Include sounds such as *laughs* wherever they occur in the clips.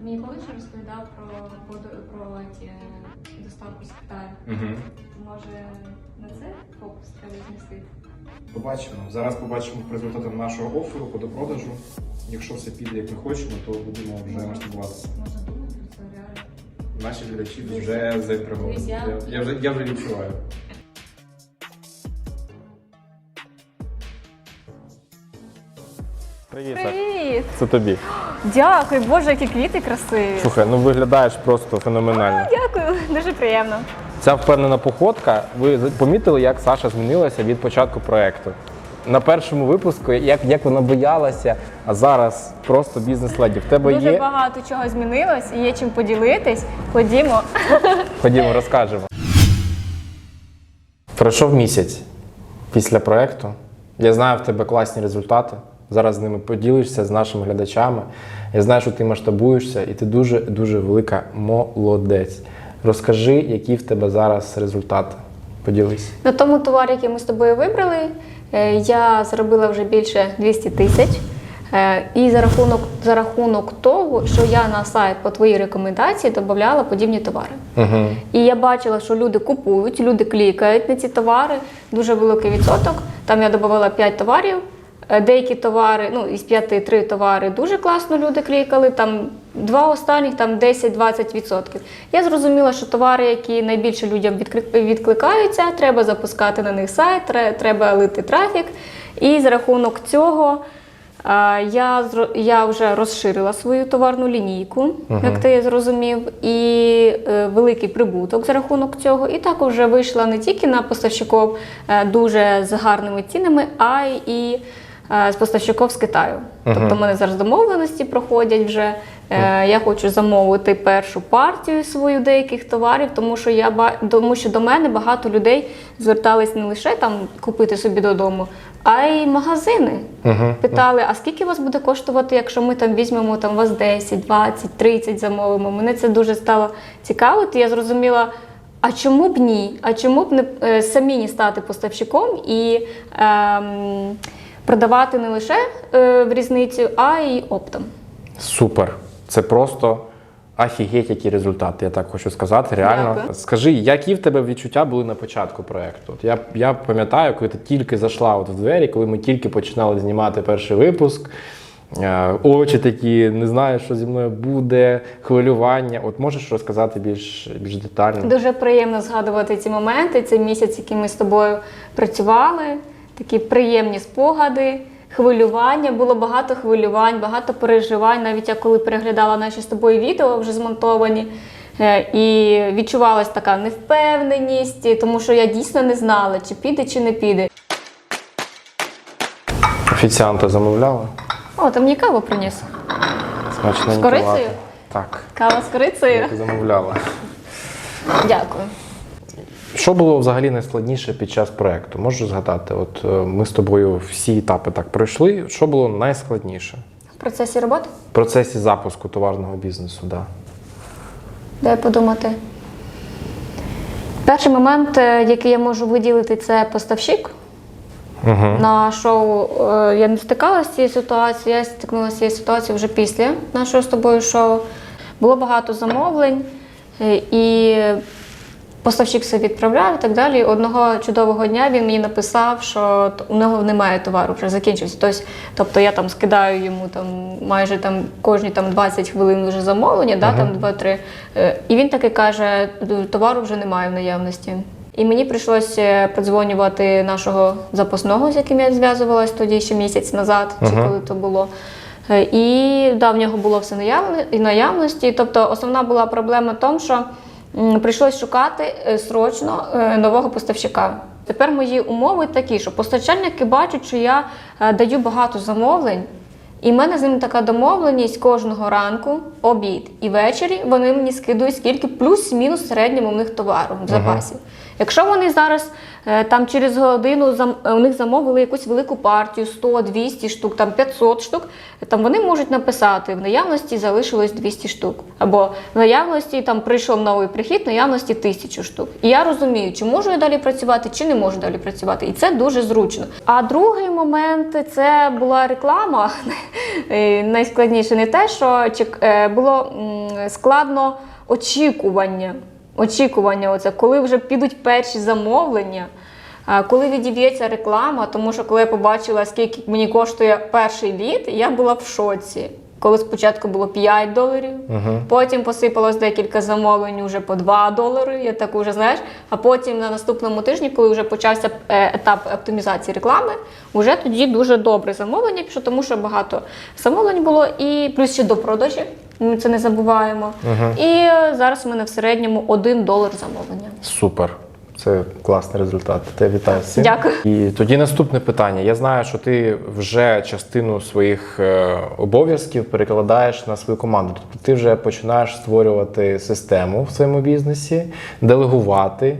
Ти мені колись розповідав про, про, про ті, доставку з Китаю. Угу. Може на це фокус треба змістити? Побачимо. Зараз побачимо по результатам нашого оферу по допродажу. Якщо все піде як ми хочемо, то будемо вже масштабуватися. Можна думати про це реально. Наші глядачі вже заінтриговані. Я, я, вже, я вже відчуваю. Привіт, Привіт! Це тобі. Дякую, Боже, які квіти красиві. Слухай, ну виглядаєш просто феноменально. Дякую, дуже приємно. Ця впевнена походка. Ви помітили, як Саша змінилася від початку проекту. На першому випуску, як, як вона боялася, а зараз просто бізнес-леді. В тебе Дуже є. багато чого змінилось і є чим поділитись. Ходімо. *laughs* Ходімо, розкажемо. Пройшов місяць після проекту. Я знаю в тебе класні результати. Зараз з ними поділишся з нашими глядачами. Я знаю, що ти масштабуєшся, і ти дуже дуже велика молодець. Розкажи, які в тебе зараз результати. Поділись. На тому товарі, який ми з тобою вибрали, е, я заробила вже більше 200 тисяч. Е, І за рахунок, за рахунок того, що я на сайт по твоїй рекомендації додавала подібні товари. Угу. І я бачила, що люди купують, люди клікають на ці товари, дуже великий відсоток. Там я додавала 5 товарів. Е, Деякі товари, ну із 5 три товари дуже класно люди клікали. Там два останніх, там 10-20 відсотків. Я зрозуміла, що товари, які найбільше людям відкликаються, треба запускати на них сайт, треба лити трафік. І за рахунок цього е, я, я вже розширила свою товарну лінійку, як ти зрозумів, і е, великий прибуток за рахунок цього. І також вже вийшла не тільки на поставщиків дуже з гарними цінами, а й і з поставщиків з Китаю. Тобто, в мене зараз домовленості проходять вже. Е, Я хочу замовити першу партію свою деяких товарів, тому що я тому що до мене багато людей звертались не лише там купити собі додому, а й магазини. Угу. Питали, а скільки вас буде коштувати, якщо ми там візьмемо там вас 10, 20, 30 замовимо. Мене це дуже стало цікавити. Я зрозуміла, а чому б ні? А чому б не е, самі не стати поставщиком і ем, продавати не лише е, в різницю, а й оптом. Супер. Це просто офігеть, які результати, я так хочу сказати. Реально. Дякую. Скажи, які в тебе відчуття були на початку проекту? От я, я пам'ятаю, коли ти тільки зайшла от в двері, коли ми тільки починали знімати перший випуск. е, Очі такі, не знаю, що зі мною буде, хвилювання. От можеш розказати більш, більш детально? Дуже приємно згадувати ці моменти. Цей місяць, який ми з тобою працювали, такі приємні спогади, хвилювання. Було багато хвилювань, багато переживань. Навіть я коли переглядала наші з тобою відео, вже змонтовані. е, І відчувалась така невпевненість, тому що я дійсно не знала, чи піде, чи не піде. Офіціанта замовляла? О, там мені каву приніс. Смачненько З корицею? Так, Кава з корицею. як замовляла. Дякую. Що було взагалі найскладніше під час проекту? Можеш згадати? От е, ми з тобою всі етапи так пройшли. Що було найскладніше В процесі роботи? в процесі запуску товарного бізнесу? Да. Дай подумати. Перший момент, е, який я можу виділити, це поставщик. Угу. На шоу е, я не стикалася з цією ситуацією, я стикнулася з цією ситуацією вже після нашого з тобою шоу. Було багато замовлень, і поставщик все відправляв і так далі. Одного чудового дня він мені написав, що у нього немає товару, вже закінчився. Тобто, тобто я там скидаю йому там майже там кожні там 20 хвилин вже замовлення, да, там 2-3. Е, І він таки каже, товару вже немає в наявності. І мені прийшлося подзвонювати нашого запасного, з яким я зв'язувалась тоді ще місяць назад, чи Ага. коли то було. Е, І да, в нього було все наявності. Тобто основна була проблема в тому, що прийшлось шукати е, срочно е, нового поставщика. Тепер мої умови такі, що постачальники бачать, що я е, даю багато замовлень, і в мене з ними така домовленість кожного ранку, обід і ввечері вони мені скидують скільки плюс-мінус середньому в них товару в запасі. Якщо вони зараз е, там через годину е, у них замовили якусь велику партію 100, 200 штук, там 500 штук, там вони можуть написати в наявності залишилось 200 штук. Або в наявності там прийшов новий прихід, в наявності 1000 штук. І я розумію, чи можу я далі працювати, чи не можу далі працювати. І це дуже зручно. А другий момент це була реклама. *laughs* Найскладніше не те, що е, було складно очікування. Очікування, оце, коли вже підуть перші замовлення, коли відіб'ється реклама, тому що коли я побачила, скільки мені коштує перший лід, я була в шоці. Коли спочатку було 5 доларів, потім посипалось декілька замовлень вже по 2 долари. Я так уже знаєш. А потім на наступному тижні, коли вже почався е, етап оптимізації реклами, вже тоді дуже добре замовлення пішло, тому що багато замовлень було, і плюс ще до продажі. Ми це не забуваємо. І е, зараз у мене в середньому 1 долар замовлення. Супер. Це класний результат. Тебе вітаю цим. Дякую. І тоді наступне питання. Я знаю, що ти вже частину своїх е, обов'язків перекладаєш на свою команду. Тобто ти вже починаєш створювати систему в своєму бізнесі, делегувати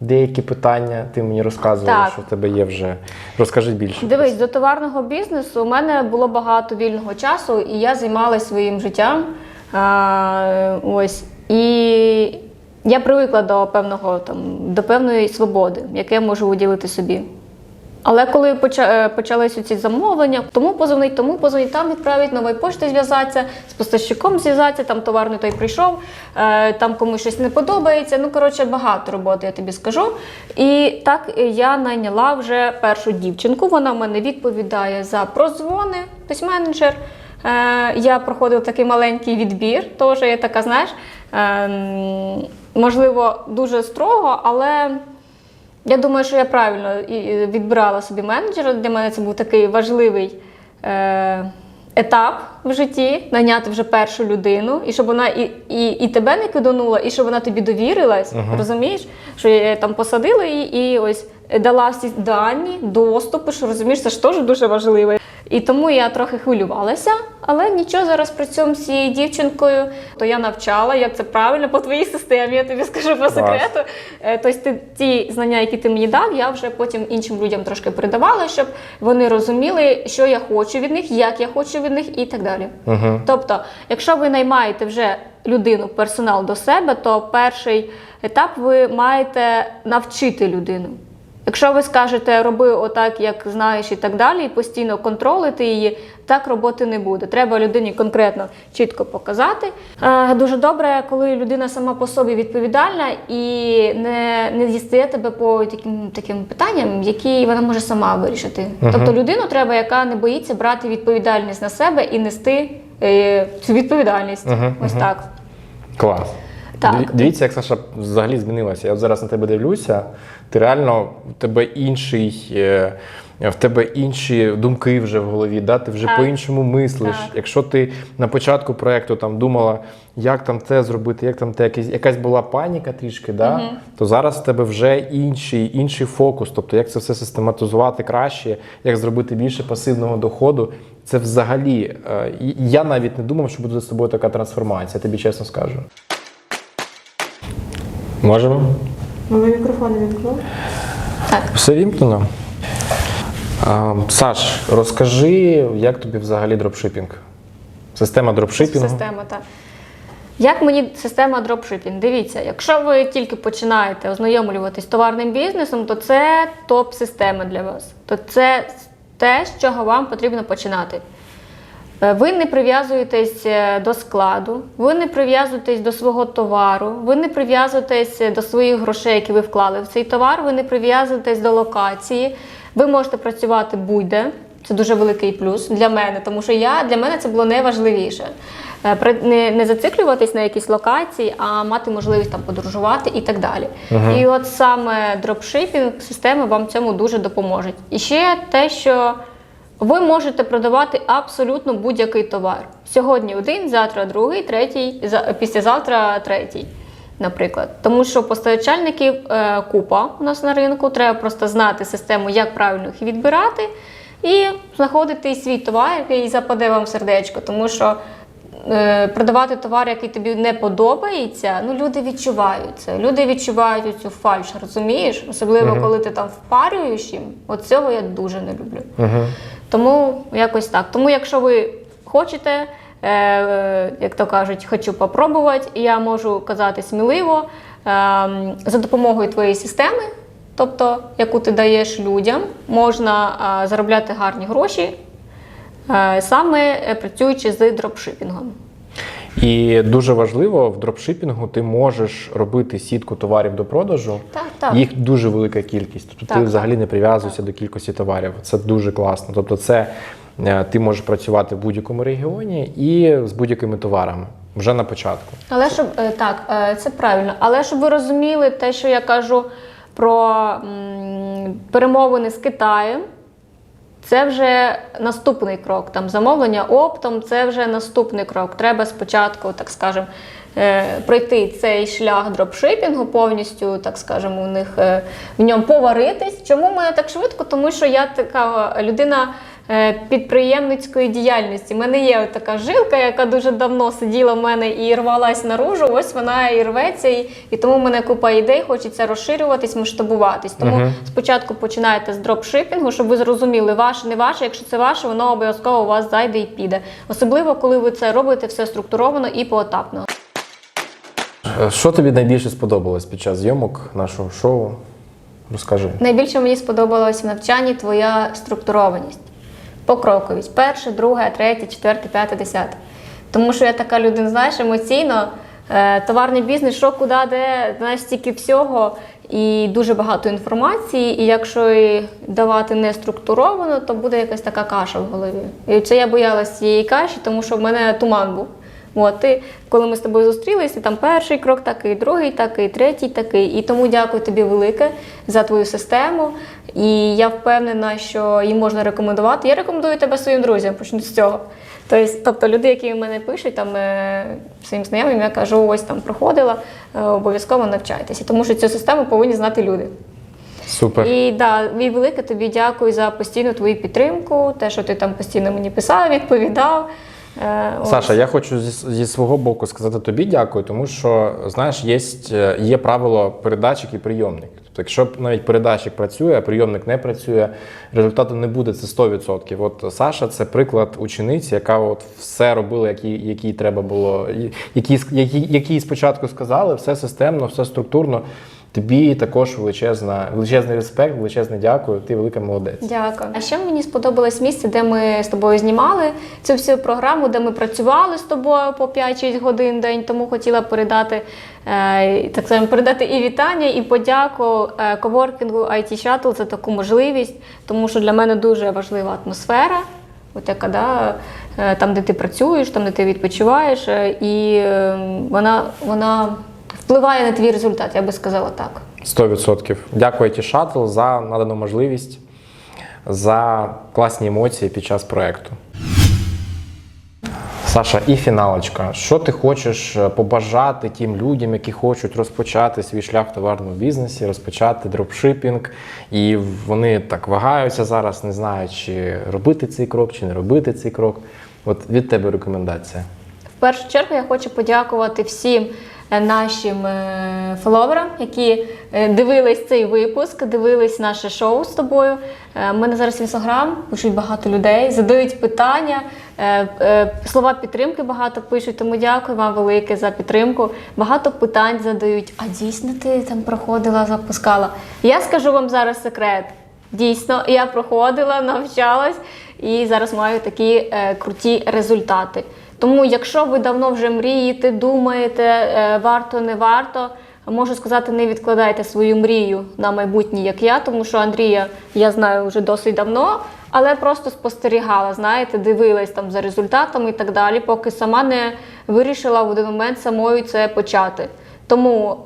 деякі питання. Ти мені розказувала, Так. що в тебе є вже. Розкажи більше. Дивись, до товарного бізнесу у мене було багато вільного часу, і я займалася своїм життям. А, ось. І я привикла до певного там, до певної свободи, яке я можу виділити собі. Але коли е, почалися ці замовлення, тому позвонить, тому позвонить, там відправить нової пошти зв'язатися, з поставщиком зв'язатися, там товарний той прийшов, е, там комусь щось не подобається. Ну, коротше, багато роботи, я тобі скажу. І так е, я найняла вже першу дівчинку. Вона в мене відповідає за прозвони, тобто менеджер. Е, я проходила такий маленький відбір, теж я така, знаєш, ем, можливо, дуже строго, але. Я думаю, що я правильно відбирала собі менеджера. Для мене це був такий важливий е, етап в житті наняти вже першу людину, і щоб вона і, і, і тебе не киданула, і щоб вона тобі довірилась. Розумієш? Що я там посадила її і ось дала всі дані, доступи, що розумієш, це ж теж дуже важливо. І тому я трохи хвилювалася, але нічого зараз працюємо з цією дівчинкою. То я навчала, як це правильно по твоїй системі, я тобі скажу по секрету. Е, Тобто ти, ті знання, які ти мені дав, я вже потім іншим людям трошки передавала, щоб вони розуміли, що я хочу від них, як я хочу від них і так далі. Угу. Тобто, якщо ви наймаєте вже людину, персонал до себе, то перший етап ви маєте навчити людину. Якщо ви скажете, роби отак, як знаєш, і так далі, і постійно контролити її, так роботи не буде. Треба людині конкретно чітко показати. Е, дуже добре, коли людина сама по собі відповідальна і не, не дістає тебе по таким, таким питанням, які вона може сама вирішити. Тобто людину треба, яка не боїться брати відповідальність на себе і нести е, цю відповідальність. Мгм, Ось мгм. так. Клас. Так. Дивіться, як Саша взагалі змінилася. Я от зараз на тебе дивлюся. Ти реально в тебе інший. е, В тебе інші думки вже в голові, да? ти вже по-іншому мислиш. Так. Якщо ти на початку проєкту там думала, як там те зробити, як там те, якась, якась була паніка трішки, да? то зараз в тебе вже інший, інший фокус. Тобто, як це все систематизувати краще, як зробити більше пасивного доходу. Це взагалі. е, Я навіть не думав, що буде з тобою така трансформація, тобі чесно скажу. Можемо? Ви мікрофон вімкнув? Все вімкнено. А, Саш, розкажи, як тобі взагалі дропшипінг? Система дропшипінгу? Система, так. Як мені система дропшипінг? Дивіться, якщо ви тільки починаєте ознайомлюватись з товарним бізнесом, то це топ-система для вас. То це те, з чого вам потрібно починати. Е, Ви не прив'язуєтесь е, до складу, ви не прив'язуєтесь до свого товару, ви не прив'язуєтесь е, до своїх грошей, які ви вклали в цей товар, ви не прив'язуєтесь до локації. Ви можете працювати будь-де. Це дуже великий плюс для мене, тому що я, для мене це було найважливіше. Не, не зациклюватись на якісь локації, а мати можливість там подорожувати і так далі. І от саме дропшипінг системи вам цьому дуже допоможуть. І ще те, що ви можете продавати абсолютно будь-який товар. Сьогодні один, завтра другий, третій, за- післязавтра третій, наприклад. Тому що постачальників е, купа у нас на ринку, треба просто знати систему, як правильно їх відбирати, і знаходити свій товар, який западе вам в сердечко. Тому що е, продавати товар, який тобі не подобається, ну люди відчувають це. Люди відчувають цю фальш, розумієш? Особливо, коли ти там впарюєш їм. От цього я дуже не люблю. Угу. Тому якось так. Тому, якщо ви хочете, е, як то кажуть, хочу попробувати, я можу казати сміливо е, за допомогою твоєї системи, тобто яку ти даєш людям, можна е, заробляти гарні гроші, е, саме е, працюючи з дропшипінгом. І дуже важливо в дропшипінгу ти можеш робити сітку товарів до продажу. Так, так. Їх дуже велика кількість. Тобто ти взагалі не прив'язуєшся до кількості товарів. Це дуже класно. Тобто, це е, ти можеш працювати в будь-якому регіоні і з будь-якими товарами вже на початку. Але щоб е, так, е, це правильно. Але щоб ви розуміли те, що я кажу про перемовини з Китаєм, це вже наступний крок. Там замовлення оптом, це вже наступний крок. Треба спочатку, так скажемо, е, пройти цей шлях дропшипінгу повністю, так скажемо, у них е, в ньому поваритись. Чому ми так швидко? Тому що я така людина. Е, Підприємницької діяльності. У мене є така жилка, яка дуже давно сиділа в мене і рвалась наружу. Ось вона і рветься, і, і тому в мене купа ідей, хочеться розширюватись, масштабуватись. Тому Мгм. спочатку починаєте з дропшипінгу, щоб ви зрозуміли, ваше, не ваше. Якщо це ваше, воно обов'язково у вас зайде і піде. Особливо, коли ви це робите все структуровано і поетапно. Що тобі найбільше сподобалось під час зйомок нашого шоу? Розкажи. Найбільше мені сподобалось в навчанні твоя структурованість. Покроковість. Перше, друге, третє, четверте, п'яте, десяте. Тому що я така людина, знаєш, емоційно. е, Товарний бізнес, що куди, де, знаєш, стільки всього і дуже багато інформації. І якщо і давати не структуровано, то буде якась така каша в голові. І це я боялась цієї каші, тому що в мене туман був. От, ти, коли ми з тобою зустрілися, там перший крок такий, другий такий, третій такий. І тому дякую тобі велике за твою систему. І я впевнена, що її можна рекомендувати. Я рекомендую тебе своїм друзям, почну з цього. Тобто, тобто люди, які в мене пишуть там е, своїм знайомим, я кажу, ось там проходила, е, обов'язково навчайтеся, тому що цю систему повинні знати люди. Супер. І да, і велике тобі дякую за постійну твою підтримку, те, що ти там постійно мені писав, відповідав. Е. Саша, я хочу зі, зі свого боку сказати тобі дякую, тому що знаєш, є, є правило передатчик і прийомник. Тобто, якщо навіть передатчик працює, а прийомник не працює, результату не буде це 100%. От Саша це приклад учениці, яка от все робила, якій, якій треба було, які, які, які спочатку сказали, все системно, все структурно. Тобі також величезна, величезний респект, величезне дякую. Ти велика молодець. Дякую. А ще мені сподобалось місце, де ми з тобою знімали цю всю програму, де ми працювали з тобою по 5-6 годин день. Тому хотіла передати е, так скажемо, передати і вітання, і подяку е, коворкінгу IT Shuttle за таку можливість, тому що для мене дуже важлива атмосфера. От яка да, е, там, де ти працюєш, там, де ти відпочиваєш, і вона, вона впливає на твій результат, я би сказала так. 100%. Дякую ті шатл за надану можливість, за класні емоції під час проекту. Саша, і фіналочка. Що ти хочеш е, побажати тим людям, які хочуть розпочати свій шлях в товарному бізнесі, розпочати дропшипінг, і вони так вагаються зараз, не знають, чи робити цей крок, чи не робити цей крок. От від тебе рекомендація. В першу чергу я хочу подякувати всім нашим е, фоловерам, які е, дивились цей випуск, дивились наше шоу з тобою. Е, У мене зараз в інстаграм пишуть багато людей, задають питання, е, е, слова підтримки багато пишуть, тому дякую вам велике за підтримку. Багато питань задають. А дійсно ти там проходила, запускала? Я скажу вам зараз секрет. Дійсно, я проходила, навчалась і зараз маю такі е, круті результати. Тому, якщо ви давно вже мрієте, думаєте, е, варто, не варто, можу сказати, не відкладайте свою мрію на майбутнє, як я, тому що Андрія я знаю вже досить давно, але просто спостерігала, знаєте, дивилась там за результатами і так далі, поки сама не вирішила в один момент самою це почати. Тому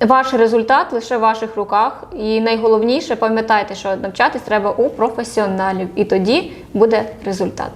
ваш результат лише в ваших руках. І найголовніше, пам'ятайте, що навчатись треба у професіоналів, і тоді буде результат.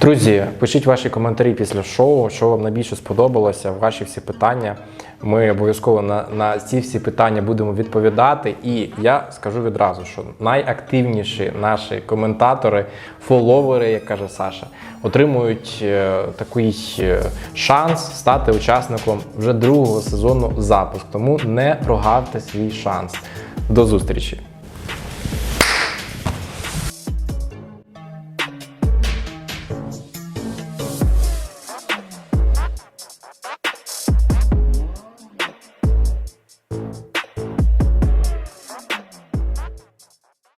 Друзі, пишіть ваші коментарі після шоу, що вам найбільше сподобалося, ваші всі питання. Ми обов'язково на, на ці всі питання будемо відповідати. І я скажу відразу, що найактивніші наші коментатори, фоловери, як каже Саша, отримують е, такий е, шанс стати учасником вже другого сезону запуск. Тому не прогавте свій шанс. До зустрічі!